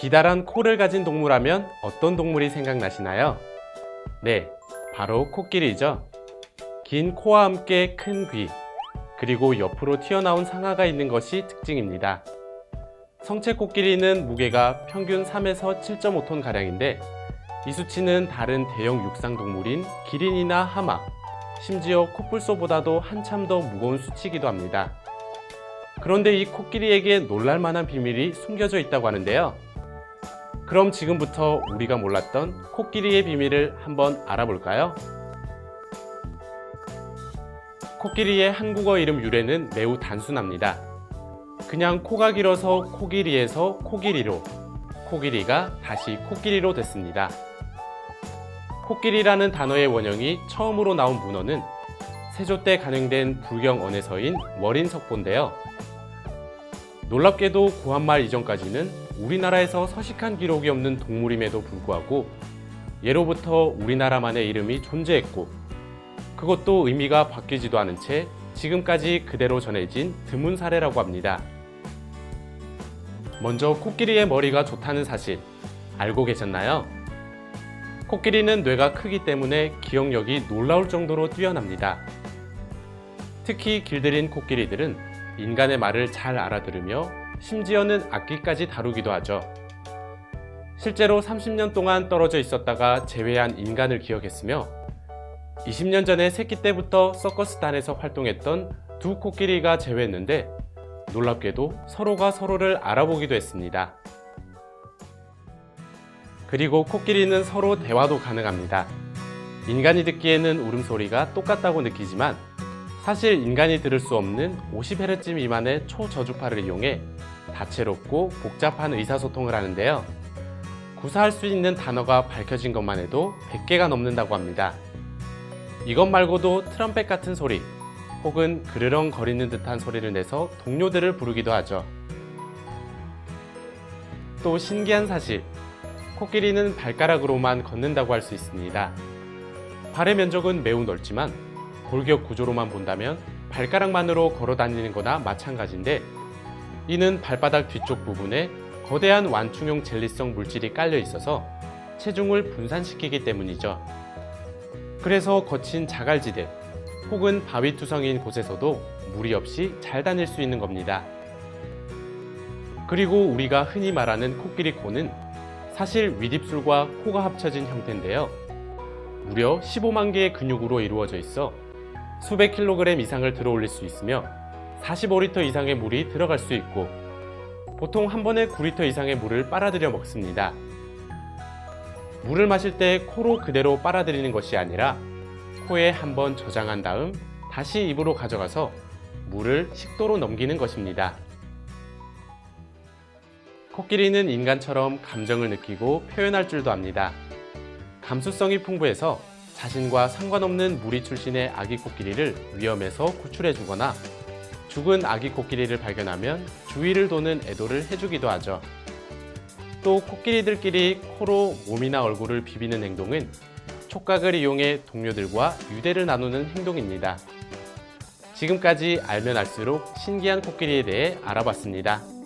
기다란 코를 가진 동물하면 어떤 동물이 생각나시나요? 네, 바로 코끼리죠. 긴 코와 함께 큰 귀, 그리고 옆으로 튀어나온 상아가 있는 것이 특징입니다. 성체 코끼리는 무게가 평균 3에서 7.5톤 가량인데 이 수치는 다른 대형 육상 동물인 기린이나 하마, 심지어 코뿔소보다도 한참 더 무거운 수치이기도 합니다. 그런데 이 코끼리에게 놀랄 만한 비밀이 숨겨져 있다고 하는데요. 그럼 지금부터 우리가 몰랐던 코끼리의 비밀을 한번 알아볼까요? 코끼리의 한국어 이름 유래는 매우 단순합니다. 그냥 코가 길어서 코끼리에서 코끼리로, 코끼리가 다시 코끼리로 됐습니다. 코끼리라는 단어의 원형이 처음으로 나온 문헌은 세조 때 간행된 불경 언에서인 월인석보인데요. 놀랍게도 고한말 이전까지는 우리나라에서 서식한 기록이 없는 동물임에도 불구하고 예로부터 우리나라만의 이름이 존재했고 그것도 의미가 바뀌지도 않은 채 지금까지 그대로 전해진 드문 사례라고 합니다. 먼저 코끼리의 머리가 좋다는 사실 알고 계셨나요? 코끼리는 뇌가 크기 때문에 기억력이 놀라울 정도로 뛰어납니다. 특히 길들인 코끼리들은 인간의 말을 잘 알아들으며 심지어는 악기까지 다루기도 하죠. 실제로 30년 동안 떨어져 있었다가 재회한 인간을 기억했으며 20년 전에 새끼 때부터 서커스단에서 활동했던 두 코끼리가 재회했는데 놀랍게도 서로가 서로를 알아보기도 했습니다. 그리고 코끼리는 서로 대화도 가능합니다. 인간이 듣기에는 울음소리가 똑같다고 느끼지만 사실 인간이 들을 수 없는 50Hz 미만의 초저주파를 이용해 다채롭고 복잡한 의사소통을 하는데요. 구사할 수 있는 단어가 밝혀진 것만 해도 100개가 넘는다고 합니다. 이것 말고도 트럼펫 같은 소리 혹은 그르렁 거리는 듯한 소리를 내서 동료들을 부르기도 하죠. 또 신기한 사실, 코끼리는 발가락으로만 걷는다고 할 수 있습니다. 발의 면적은 매우 넓지만 골격 구조로만 본다면 발가락만으로 걸어 다니는 거나 마찬가지인데 이는 발바닥 뒤쪽 부분에 거대한 완충용 젤리성 물질이 깔려 있어서 체중을 분산시키기 때문이죠. 그래서 거친 자갈지대 혹은 바위 투성이인 곳에서도 무리 없이 잘 다닐 수 있는 겁니다. 그리고 우리가 흔히 말하는 코끼리 코는 사실 윗입술과 코가 합쳐진 형태인데요. 무려 15만 개의 근육으로 이루어져 있어 수백 킬로그램 이상을 들어 올릴 수 있으며 45리터 이상의 물이 들어갈 수 있고 보통 한 번에 9리터 이상의 물을 빨아들여 먹습니다. 물을 마실 때 코로 그대로 빨아들이는 것이 아니라 코에 한 번 저장한 다음 다시 입으로 가져가서 물을 식도로 넘기는 것입니다. 코끼리는 인간처럼 감정을 느끼고 표현할 줄도 압니다. 감수성이 풍부해서 자신과 상관없는 무리 출신의 아기 코끼리를 위험에서 구출해 주거나 죽은 아기 코끼리를 발견하면 주위를 도는 애도를 해주기도 하죠. 또 코끼리들끼리 코로 몸이나 얼굴을 비비는 행동은 촉각을 이용해 동료들과 유대를 나누는 행동입니다. 지금까지 알면 알수록 신기한 코끼리에 대해 알아봤습니다.